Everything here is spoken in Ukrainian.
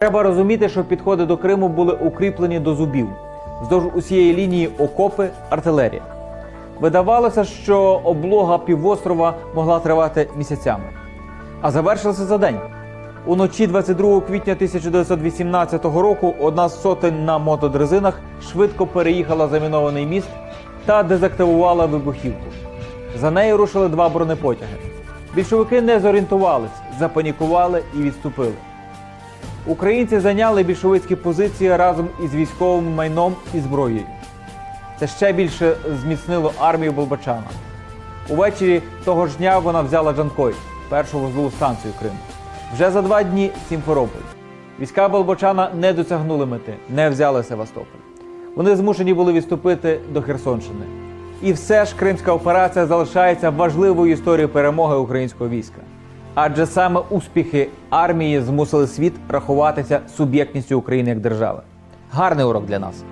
Треба розуміти, що підходи до Криму були укріплені до зубів. Вздовж усієї лінії окопи, артилерія. Видавалося, що облога півострова могла тривати місяцями. А завершилося за день. Уночі 22 квітня 1918 року одна з сотень на мотодрезинах швидко переїхала замінований міст та дезактивувала вибухівку. За нею рушили два бронепотяги. Більшовики не зорієнтувались, запанікували і відступили. Українці зайняли більшовицькі позиції разом із військовим майном і зброєю. Це ще більше зміцнило армію Болбачана. Увечері того ж дня вона взяла Джанкой, першу вузлову станцію Криму. Вже за два дні Сімферополь. Війська Болбочана не досягнули мети, не взяли Севастополь. Вони змушені були відступити до Херсонщини. І все ж кримська операція залишається важливою історією перемоги українського війська. Адже саме успіхи армії змусили світ рахуватися суб'єктністю України як держави. Гарний урок для нас.